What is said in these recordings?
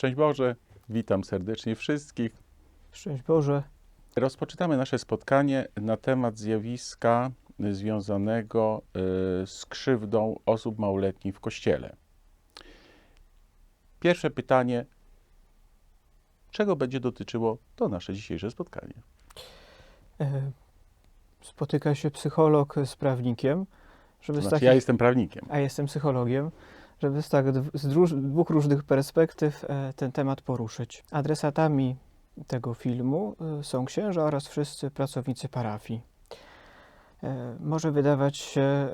Szczęść Boże, witam serdecznie wszystkich. Szczęść Boże. Rozpoczynamy nasze spotkanie na temat zjawiska związanego y, z krzywdą osób małoletnich w Kościele. Pierwsze pytanie, czego będzie dotyczyło to nasze dzisiejsze spotkanie? E, Spotyka się psycholog z prawnikiem, żeby To z znaczy, ja jestem prawnikiem. a jestem psychologiem, żeby z, tak, z dwóch różnych perspektyw e, ten temat poruszyć. Adresatami tego filmu e, są księża oraz wszyscy pracownicy parafii. E, Może wydawać się,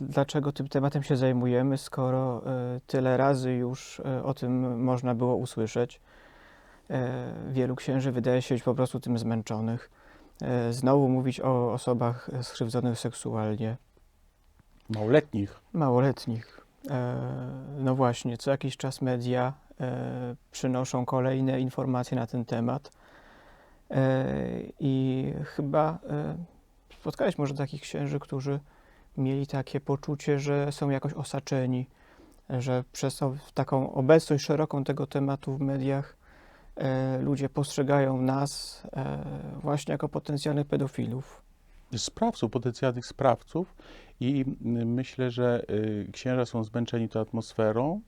dlaczego tym tematem się zajmujemy, skoro tyle razy już o tym można było usłyszeć. Wielu księży wydaje się być po prostu tym zmęczonych. Znowu mówić o osobach skrzywdzonych seksualnie, Małoletnich. małoletnich. E, No właśnie, co jakiś czas media e, przynoszą kolejne informacje na ten temat. E, I chyba spotkałeś może takich księży, którzy mieli takie poczucie, że są jakoś osaczeni, że przez taką obecność szeroką tego tematu w mediach ludzie postrzegają nas właśnie jako potencjalnych pedofilów. Sprawców, potencjalnych sprawców i y, myślę, że y, księża są zmęczeni tą atmosferą.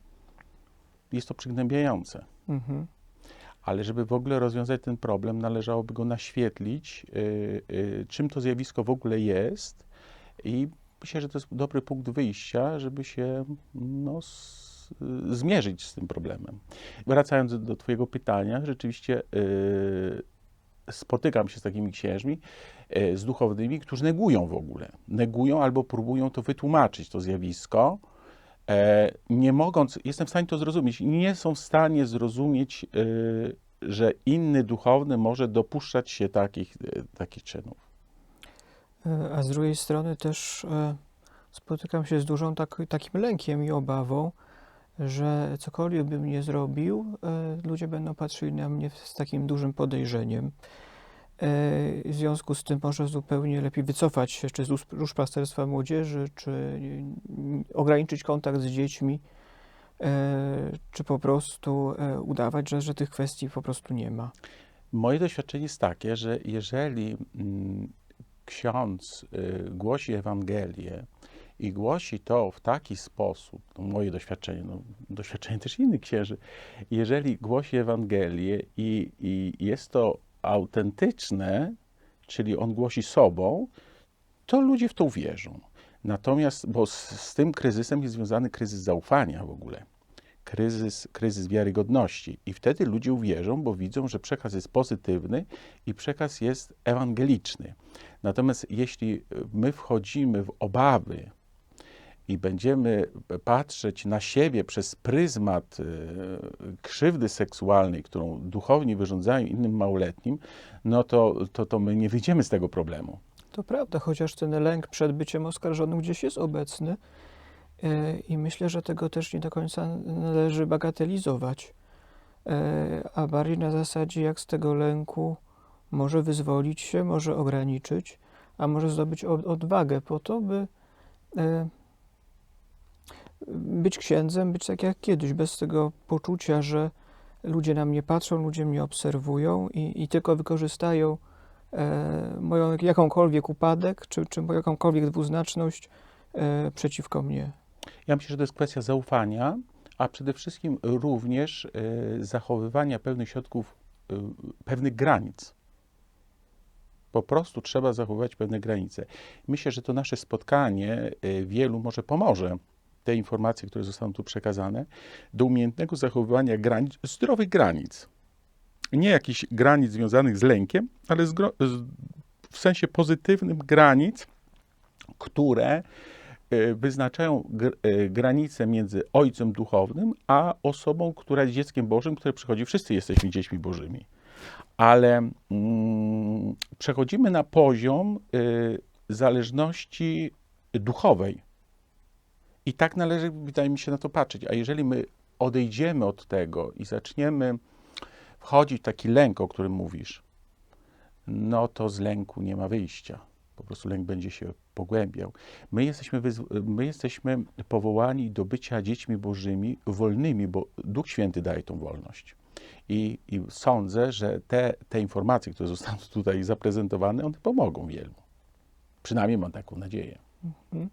Jest to przygnębiające. Mhm. Ale żeby w ogóle rozwiązać ten problem, należałoby go naświetlić, y, czym to zjawisko w ogóle jest i myślę, że to jest dobry punkt wyjścia, żeby się no, y, zmierzyć z tym problemem. Wracając do- twojego pytania, rzeczywiście spotykam się z takimi księżmi, y, z duchownymi, którzy negują w ogóle. Negują albo próbują to wytłumaczyć, to zjawisko, E, nie mogąc, jestem w stanie to zrozumieć, nie są w stanie zrozumieć, y, że inny duchowny może dopuszczać się takich, takich czynów. E, A z drugiej strony też e, spotykam się z dużą tak, takim lękiem i obawą, że cokolwiek bym nie zrobił, e, ludzie będą patrzyli na mnie z takim dużym podejrzeniem. E, W związku z tym może zupełnie lepiej wycofać się, czy z dusz- duszpasterstwa młodzieży, czy mm, ograniczyć kontakt z dziećmi, e, czy po prostu e, udawać, że, że tych kwestii po prostu nie ma. Moje doświadczenie jest takie, że jeżeli mm, ksiądz y, głosi Ewangelię i głosi to w taki sposób, to moje doświadczenie, no, doświadczenie też innych księży, jeżeli głosi Ewangelię i, i jest to autentyczne, czyli on głosi sobą, to ludzie w to uwierzą. Natomiast, bo z, z tym kryzysem jest związany kryzys zaufania w ogóle kryzys, kryzys wiarygodności. I wtedy ludzie uwierzą, bo widzą, że przekaz jest pozytywny i przekaz jest ewangeliczny. Natomiast jeśli my wchodzimy w obawy i będziemy patrzeć na siebie przez pryzmat e, krzywdy seksualnej, którą duchowni wyrządzają innym małoletnim, no to, to, to my nie wyjdziemy z tego problemu. To prawda, chociaż ten lęk przed byciem oskarżonym gdzieś jest obecny e, i myślę, że tego też nie do końca należy bagatelizować, e, a bardziej na zasadzie, jak z tego lęku może wyzwolić się, może ograniczyć, a może zdobyć od- odwagę po to, by być księdzem, być tak jak kiedyś, bez tego poczucia, że ludzie na mnie patrzą, ludzie mnie obserwują i, i tylko wykorzystają e, moją jakąkolwiek upadek, czy, czy moją jakąkolwiek dwuznaczność e, przeciwko mnie. Ja myślę, że to jest kwestia zaufania, a przede wszystkim również e, zachowywania pewnych środków, e, pewnych granic. Po prostu trzeba zachowywać pewne granice. Myślę, że to nasze spotkanie e, wielu może pomoże, te informacje, które zostaną tu przekazane, do umiejętnego zachowywania granic, zdrowych granic. Nie jakichś granic związanych z lękiem, ale z, w sensie pozytywnym granic, które e, wyznaczają e, granice między ojcem duchownym a osobą, która jest dzieckiem Bożym, które przychodzi. Wszyscy jesteśmy dziećmi Bożymi. Ale mm, przechodzimy na poziom y, zależności duchowej. I tak należy, wydaje mi się, na to patrzeć. A jeżeli my odejdziemy od tego i zaczniemy wchodzić w taki lęk, o którym mówisz, no to z lęku nie ma wyjścia. Po prostu lęk będzie się pogłębiał. My jesteśmy, my jesteśmy powołani do bycia dziećmi bożymi, wolnymi, bo Duch Święty daje tą wolność. I, i sądzę, że te, te informacje, które zostaną tutaj zaprezentowane, one pomogą wielu. Przynajmniej mam taką nadzieję. Mhm.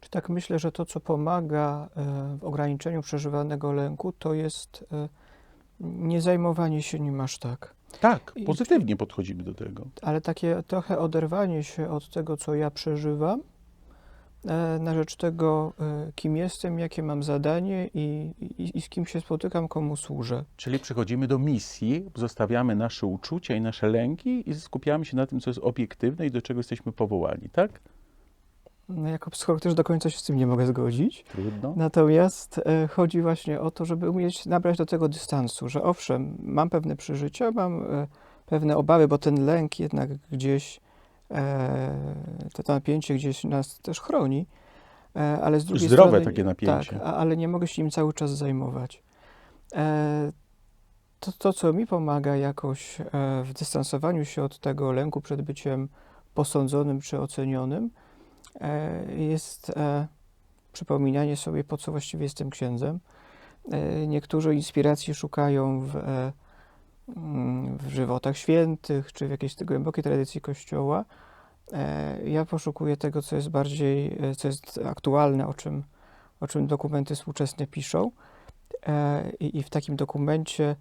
Czy tak myślę, że to, co pomaga e, w ograniczeniu przeżywanego lęku, to jest e, nie zajmowanie się nim aż tak, Tak, I- pozytywnie podchodzimy do tego. ale takie trochę oderwanie się od tego, co ja przeżywam, e, na rzecz tego, kim jestem, jakie mam zadanie i, i, i z kim się spotykam, komu służę. Czyli przechodzimy do misji, zostawiamy nasze uczucia i nasze lęki i skupiamy się na tym, co jest obiektywne i do czego jesteśmy powołani, tak? No, jako psycholog też do końca się z tym nie mogę zgodzić. Trudno. Natomiast e, chodzi właśnie o to, żeby umieć nabrać do tego dystansu, że owszem, mam pewne przeżycia, mam e, pewne obawy, bo ten lęk jednak gdzieś, e, to, to napięcie gdzieś nas też chroni, e, ale z drugiej Zdrowe strony... takie napięcie. Tak, a, ale nie mogę się nim cały czas zajmować. E, to, to, co mi pomaga jakoś e, w dystansowaniu się od tego lęku przed byciem posądzonym czy ocenionym, jest e, przypominanie sobie, po co właściwie jestem księdzem. E, niektórzy inspiracji szukają w, e, mm, w żywotach świętych, czy w jakiejś głębokiej tradycji Kościoła. E, ja poszukuję tego, co jest bardziej, e, co jest aktualne, o czym, o czym dokumenty współczesne piszą. E, I, I w takim dokumencie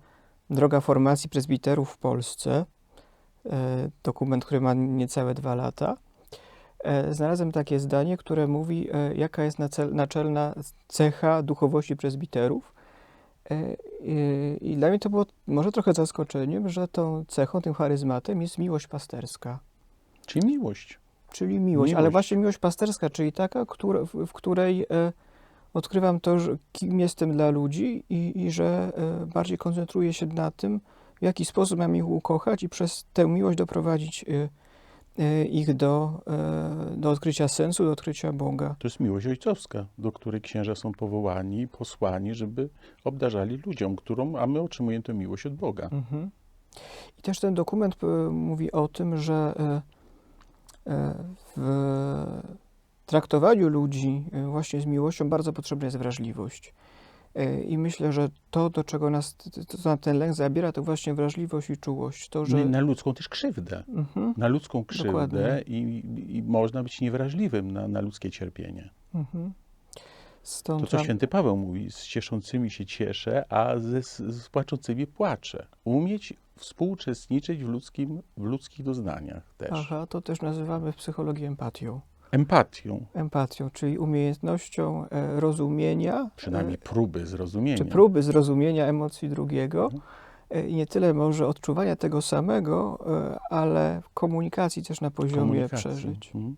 Droga formacji prezbiterów w Polsce, e, dokument, który ma niecałe dwa lata, e, znalazłem takie zdanie, które mówi, e, jaka jest naczelna cecha duchowości prezbiterów. E, i- dla mnie to było może trochę zaskoczeniem, że tą cechą, tym charyzmatem jest miłość pasterska. Czyli miłość. Czyli miłość, ale Miłość. właśnie miłość pasterska, czyli taka, w, której e, odkrywam to, kim jestem dla ludzi i, i że e, bardziej koncentruję się na tym, w jaki sposób mam ich ukochać i przez tę miłość doprowadzić e, e, ich do, e, do odkrycia sensu, do odkrycia Boga. To jest miłość ojcowska, do której księża są powołani, posłani, żeby obdarzali ludziom, którą, a my otrzymujemy tę miłość od Boga. Mhm. I też ten dokument e, mówi o tym, że w traktowaniu ludzi właśnie z miłością bardzo potrzebna jest wrażliwość. E, I myślę, że to, do czego nas to, co nam ten lęk zabiera, to właśnie wrażliwość i czułość. To, że... Na ludzką też krzywdę. Mhm, Na ludzką krzywdę i, i można być niewrażliwym na, na ludzkie cierpienie. mhm. Stąd To, co tam- święty Paweł mówi, z cieszącymi się cieszę, a ze, z płaczącymi płaczę. Umieć współuczestniczyć w, ludzkim, w ludzkich doznaniach też. Aha, to też nazywamy w psychologii empatią. Empatią, Empatią, czyli umiejętnością e, rozumienia, przynajmniej próby zrozumienia. czy próby zrozumienia emocji drugiego. Mhm. E, I nie tyle może odczuwania tego samego, e, ale komunikacji też na poziomie komunikacji. przeżyć. Mhm.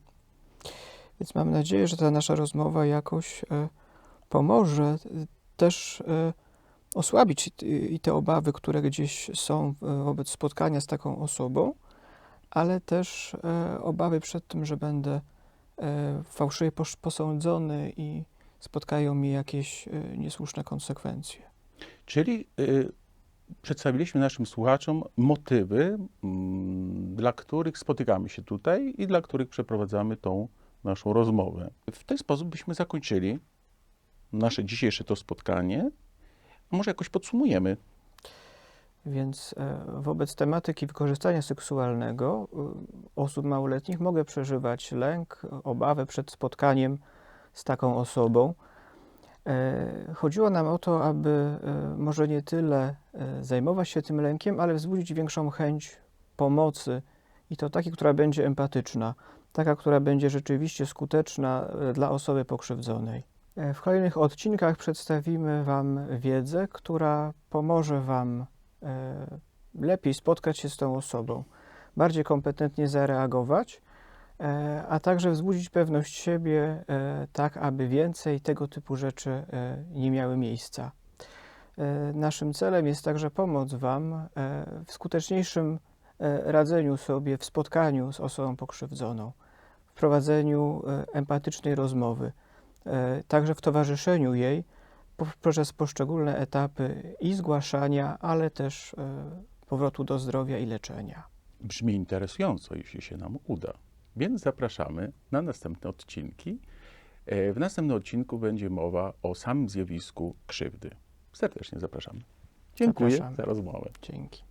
Więc mam nadzieję, że ta nasza rozmowa jakoś e, pomoże e, też e, osłabić i te obawy, które gdzieś są e, wobec spotkania z taką osobą, ale też e, obawy przed tym, że będę e, fałszywie posz- posądzony i spotkają mnie jakieś e, niesłuszne konsekwencje. Czyli y, przedstawiliśmy naszym słuchaczom motywy, dla których spotykamy się tutaj i dla których przeprowadzamy tą naszą rozmowę. W ten sposób byśmy zakończyli nasze dzisiejsze to spotkanie. Może jakoś podsumujemy. Więc e, wobec tematyki wykorzystania seksualnego y, osób małoletnich mogę przeżywać lęk, obawę przed spotkaniem z taką osobą. E, Chodziło nam o to, aby e, może nie tyle e, zajmować się tym lękiem, ale wzbudzić większą chęć pomocy i to takiej, która będzie empatyczna, taka, która będzie rzeczywiście skuteczna e, dla osoby pokrzywdzonej. E, W kolejnych odcinkach przedstawimy Wam wiedzę, która pomoże Wam e, lepiej spotkać się z tą osobą, bardziej kompetentnie zareagować, e, a także wzbudzić pewność siebie, e, tak aby więcej tego typu rzeczy e, nie miały miejsca. E, Naszym celem jest także pomoc Wam e, w skuteczniejszym e, radzeniu sobie w spotkaniu z osobą pokrzywdzoną, w prowadzeniu e, empatycznej rozmowy, e, także w towarzyszeniu jej poprzez poszczególne etapy i zgłaszania, ale też e, powrotu do zdrowia i leczenia. Brzmi interesująco, jeśli się nam uda. Więc zapraszamy na następne odcinki. E, W następnym odcinku będzie mowa o samym zjawisku krzywdy. Serdecznie zapraszamy. Dziękuję Zapraszamy. za rozmowę. Dzięki.